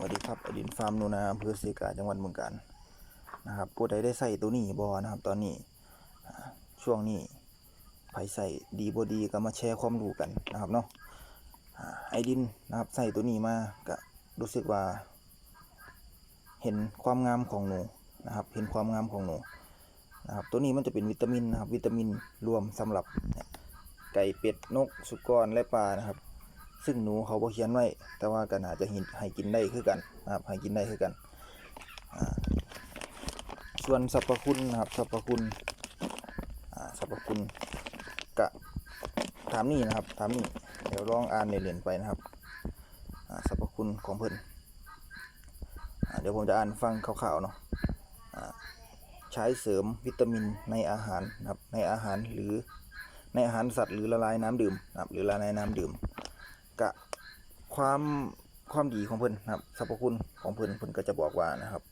สวัสดีครับอดินฟาร์มนูนาอำเภอเสกาจังหวัดเมืองกาญนะครับผู้ใดได้ใส่ตัวนี้บอนะครับ ตอนนี้ช่วงนี้ไผใส่ดีบอดีก็มาแชร์ความรู้กันนะครับเนาะไอดินนะครับใส่ตัวนี้มาก็รู้สึกว่า เห็นความงามของหนูนะครับ เห็นความงามของหนูนะครับ ตัวนี้มันจะเป็นวิตามินนะครับ วิตามินรวมสำหรับไก่เป็ดนกสุกรและปลานะครับ ซึ่งหนูเขาบ่เขียนไว้ แต่ว่าก็น่าจะห็นให้กินได้คือกันนะครับให้กินได้คือกัน ส่วนสรรพคุณนะครับสรรพคุณสรรพคุณกะถามนี่นะครับถามนี่เดี๋ยวลองอ่านเรียนไปนะครับสรรพคุณของเพิ่นเดี๋ยวผมจะอ่านฟังคร่าวๆเนาะใช้เสริมวิตามินในอาหารนะครับในอาหารหรือในอาหารสัตว์หรือละลายน้ำดื่มนะครับหรือละลายน้ำดื่ม กะความความดีของเพิ่นนะครับสรรพคุณของเพิ่นเพิ่นก็จะบอกว่านะครับ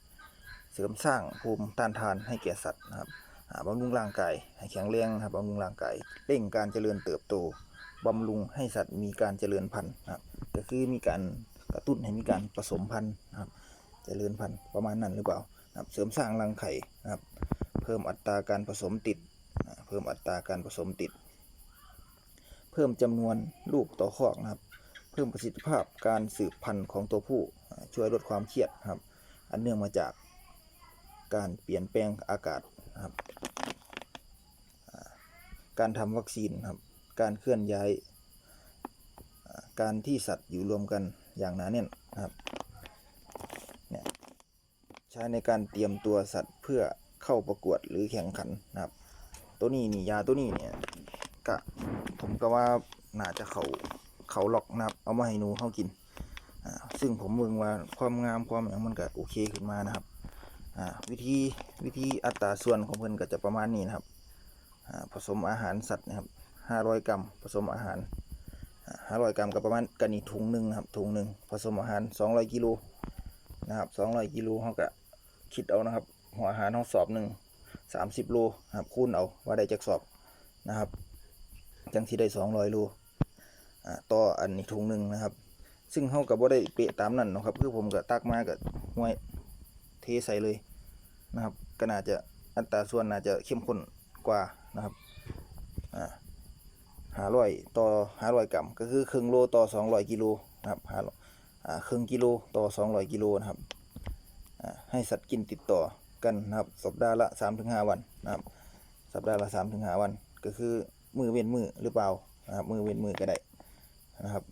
เสริมสร้างภูมิต้านทานให้แก่สัตว์นะครับบำรุงร่างกายให้แข็งแรงนะครับบำรุงร่างกายเร่งการเจริญเติบโตบำรุงให้สัตว์มีการเจริญพันธุ์นะครับก็คือมีการกระตุ้นให้มีการผสมพันธุ์นะครับ เจริญพันธุ์ประมาณนั้นหรือเปล่านะครับเสริมสร้างรังไข่นะครับ เพิ่มอัตราการผสมติดเพิ่มอัตราการผสมติด เพิ่มจำนวนลูกต่อคอกนะครับ พิ่มประสิทธิภาพการสืบพันธุ์ของตัวผู้ ช่วยลดความเครียดครับ อันเนื่องมาจากการเปลี่ยนแปลงอากาศครับ การทำวัคซีนครับ การเคลื่อนย้าย การที่สัตว์อยู่รวมกันอย่างหนาแน่นครับเนี่ยใช้ในการเตรียมตัวสัตว์เพื่อเข้าประกวดหรือแข่งขันนะครับ ตัวนี้นี่ยาตัวนี้เนี่ยกะผมก็ว่าน่าจะเขา เขาหลอกนะครับ เอามาให้หนูเขากินอ่าซึ่งผมเมืองว่าความงามความอย่างมันก็โอเคขึ้นมานะครับอ่าวิธีวิธีอัตราส่วนของเพิ่อนก็จะประมาณนี้นะครับอ่าผสมอาหารสัตว์นะครับ500กรัมผสมอาหารอ่า500กรัมกับประมาณกันนี่ถุงหนึ่งครับถุงหนึ่งผสมอาหาร200กิโลนะครับ200กิโลเขาก็คิดเอานะครับ หัวอาหารเขาสอบหนึ่ง30โลครับคูณเอาว่าได้จากสอบนะครับ จังที่ได้สองร้อยโล ต่ออันนี้ถุงหนึ่งนะครับ ซึ่งเขากับว่าได้เปะตามนั่นนะครับ คือผมก็ตักมากับห้วยเทใส่เลยนะครับ ก็น่าจะอัตราส่วนน่าจะเข้มข้นกว่านะครับอ่าหาร้อยต่อหาร้อยกรัมก็คือครึ่งโลต่อสองร้อยกิโลนะครับหาครึ่งกิโลต่อสองร้อยกิโลนะครับอ่าให้สัตว์กินติดต่อกันนะครับสัปดาห์ละสามถึงห้าวันนะครับ สัปดาห์ละสามถึงห้าวัน ก็คือมือเว้นมือหรือเปล่านะครับมือเว้นมือก็ได้ นะครับ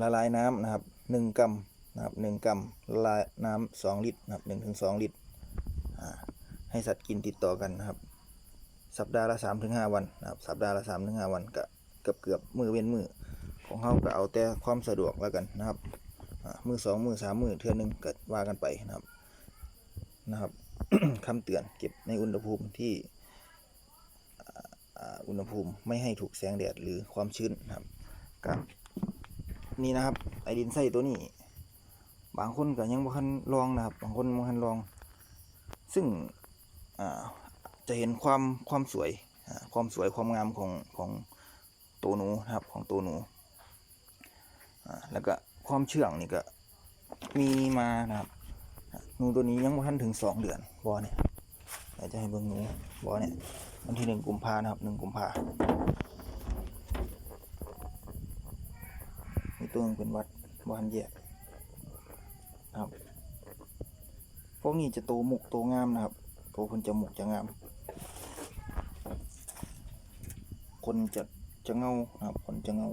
ละลายน้ำนะครับหนึ่งกรัมนะครับหนึ่งกรัมละลายน้ำสองลิตรนะครับหนึ่งถึงสองลิตรให้สัตว์กินติดต่อกันนะครับ สัปดาห์ละสามถึงห้าวันนะครับสัปดาห์ละสามถึงห้าวันก็เกือบเกือบมือเว้นมือของเขาก็เอาแต่ความสะดวกแล้วกันนะครับมือสองมือสามมือเทื่อหนึ่งก็ว่ากันไปนะครับนะครับคำเตือนเก็บในอุณหภูมิที่ อุณหภูมิไม่ให้ถูกแสงแดดหรือความชื้นครับกับนี่นะครับ ไอดินไส้ตัวนี้ บางคนก็ยังบ่ทันลองนะครับ บางคนบ่ทันลอง ซึ่งจะเห็นความความสวยความสวยความงามของของตัวหนูนะครับของตัวหนูแล้วก็ความเชื่องนี่ก็มีมานะครับหนูตัวนี้ยังบ่ทันถึงสองเดือนบอเนี่ยเดี๋ยวจะให้เบิ่งหนูบอเนี่ย วันที่หนึ่งกุมภานะครับหนึ่งกุมภามีตัวหนึงเป็นวัดบทันแยกนะครับพวกนี้จะโตหมุกโตงามนะครับโตคนจะหมุกจะงาม คนจะจะเงานะครับคนจะเงา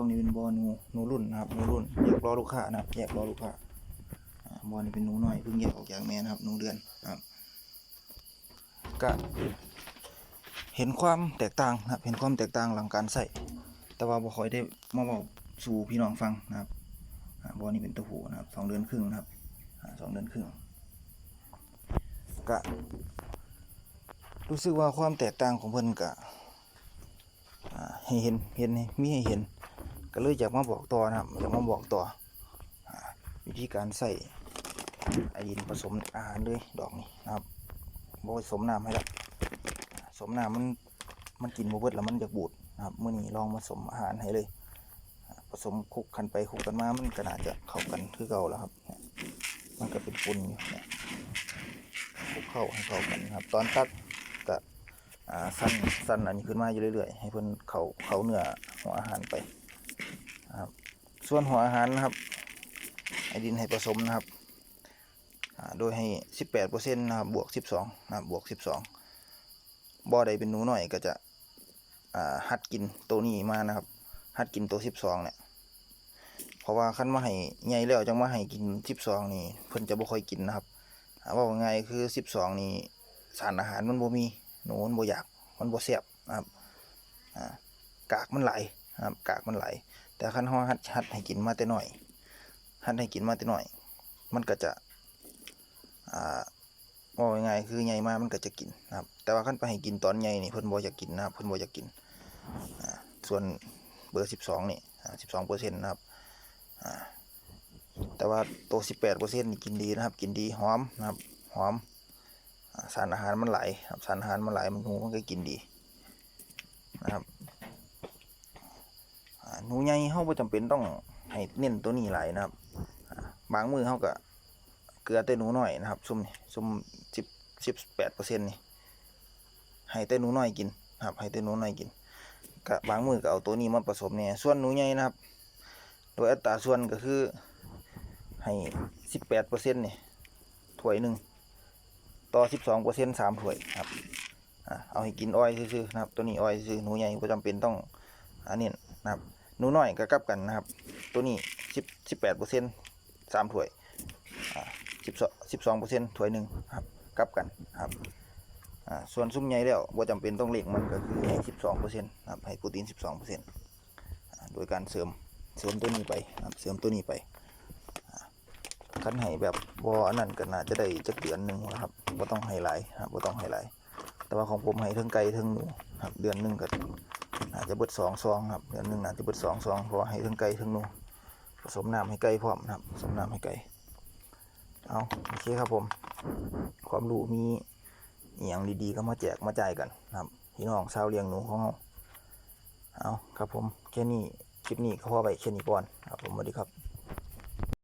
พวกนี้เป็นบอหนูหนูรุ่นนะครับหนูรุ่นแยกรอลูกค้านะครับแยกรอลูกค้าอ่าบอนี่เป็นหนูน้อยเพิ่งแยกออกจากแม่นะครับหนูเดือนนะครับก็เห็นความแตกต่างนะครับเห็นความแตกต่างหลังการใส่แต่ว่าบ่คอยได้มาบอกสู่พี่น้องฟังนะครับอ่าบอนี่เป็นตัวผู้นะครับสองเดือนครึ่งนะครับสองเดือนครึ่งก็รู้สึกว่าความแตกต่างของเพิ่นก็อ่าให้เห็นเห็นมีให้เห็น ก็เลยอยากมาบอกต่อนะครับอยากมาบอกต่อวิธีการใส่ไอดินผสมอาหารเลยดอกนี้นะครับบผสมน้ำให้ละผสมน้ำมันมันกินบ่เบิดแล้วมันจะบูดนะครับเมื่อนี้ลองผสมอาหารให้เลย ผสมคุกกันไปคุกกันมามันก็น่าจะเข้ากันคือเก่าแล้วครับ มันก็เป็นปุ่นอยู่เนี่ยคุกเข้าให้เข้ากันครับ ตอนตักก็สั้นสั้นอันนี้ขึ้นมาอยู่เรื่อยๆ ให้เพิ่นเขาเขาเนื้อหัวอาหารไป ส่วนหัวอาหารนะครับไอดินให้ผสมนะครับโดยให้ 18%นะครับบวก 12นะครับบวก 12บ่อใดเป็นหนูหน่อยก็จะอ่าหัดกินตัวนี้มานะครับ หัดกินตัว 12เนี่ยเพราะว่าคันมาให้ใหญ่แล้วจังมาให้กิน 12 นี่เพิ่นจะบ่ค่อยกินนะครับอ่าว่าง่ายคือ 12 นี่สารอาหารมันบ่มีหนูมันบ่อยากมันบ่แซ่บนะครับอ่ากากมันไหลนะครับกากมันไหล แต่คันเฮาหัดหัดให้กินมาแต่น้อย หัดให้กินมาแต่น้อย มันก็จะอ่าว่าง่ายๆคือใหญ่มามันก็จะกินนะครับ แต่ว่าคันไปให้กินตอนใหญ่นี่เพิ่นบ่อยากกินนะครับเพิ่นบ่อยากกินส่วนเบอร์ 12 นี่อ่า12เปอร์เซ็นต์นะครับแต่ว่าตัว18เปอร์เซ็นต์กินดีนะครับ กินดีหอมนะครับหอมสารอาหารมันไหลายครับสารอาหารมันไหลมันหูมันก็กินดีนะครับ หนูใหญ่เฮาบ่จำเป็นต้องให้เน้นตัวนี้หลายนะครับบางมือเฮาก็เกลือแต่หนูน้อยนะครับซุ่มนี่ซุ่ม10 18%นี่ให้แต่หนูน้อยกินนะครับให้แต่หนูน้อยกินก็บางมือก็เอาตัวนี้มาผสมเนี่ยส่วนหนูใหญ่นะครับ โดยอัตราส่วนก็คือให้18%นี่ถ้วยหนึ่งต่อ12%สองเปอร์เซ็นต์สามถ้วยครับเอาให้กินอ้อยซื่อๆนะครับ ตัวนี้อ้อยซื่อหนูใหญ่บ่จำเป็นต้องอันนี้นะครับ หนูน้อยก็กลับกันนะครับ ตัวนี้สิบสิบแปดเปอร์เซ็นต์สามถ้วยสิบสองสิบสองเปอร์เซ็นต์ถ้วยหนึ่งครับกลับกันครับส่วนซุ้มใหญ่แล้วบ่าจำเป็นต้องเล็กมันก็คือให้สิบสองเปอร์เซ็นต์ครับให้โปรตีนสิบสองเปอร์เซ็นต์โดยการเสริมเสริมตัวนี้ไปครับเสริมตัวนี้ไปคันให้แบบบ่อันนั้นก็น่าจะได้จักเดือนหนึ่งนะครับบ่ต้องให้หลายครับบ่ต้องให้หลายแต่ว่าของผมให้ทั้งไก่ทั้งหนูครับเดือนหนึ่งก็ อาจจะเบิดสองซองครับเดือนหนึ่งอาจจะเบิดสองซองเพราะให้ทั้งไก่ทั้งหนูผสมน้ำให้ไก่พร้อมนะครับผสมน้ำให้ไก่เอาโอเคครับผม ความรู้มีอย่างดีๆก็มาแจกมาจ่ายกันนะครับพี่น้องชาวเลี้ยงหนูของเราเอาครับผมแค่นี้คลิปนี้ก็พอไปแค่นี้ก่อนครับผมสวัสดีครับ